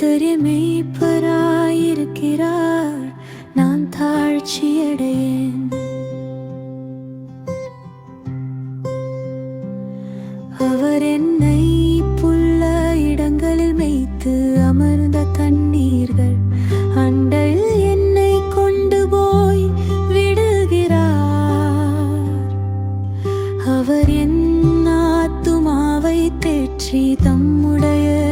அவரே மெய்ப்பராயிருக்கிறார் நான் தாழ்ச்சியடையேன். அவர் என்னை புல்ல இடங்களில் மேய்த்து அமர்ந்த தண்ணீர்கள். அண்டையில் என்னை கொண்டு போய் விடுகிறார். அவர் என் ஆத்துமாவை தேற்றி தம்முடைய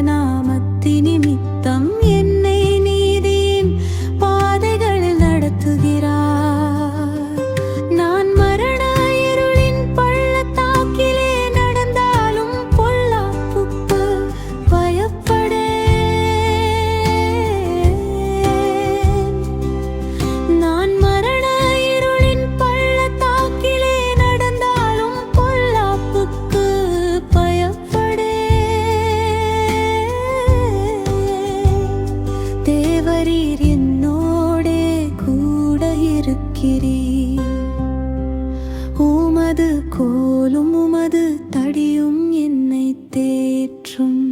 தடியும் என்னை தேற்றும்.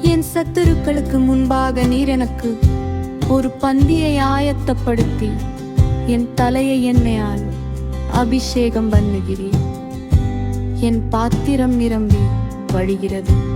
என் சத்துருக்களுக்கு முன்பாக நீர் எனக்கு ஒரு பந்தியை ஆயத்தப்படுத்தி என் தலையை எண்ணெயால் அபிஷேகம் பண்ணுகிறேன். என் பாத்திரம் நிரம்பி வழிகிறது.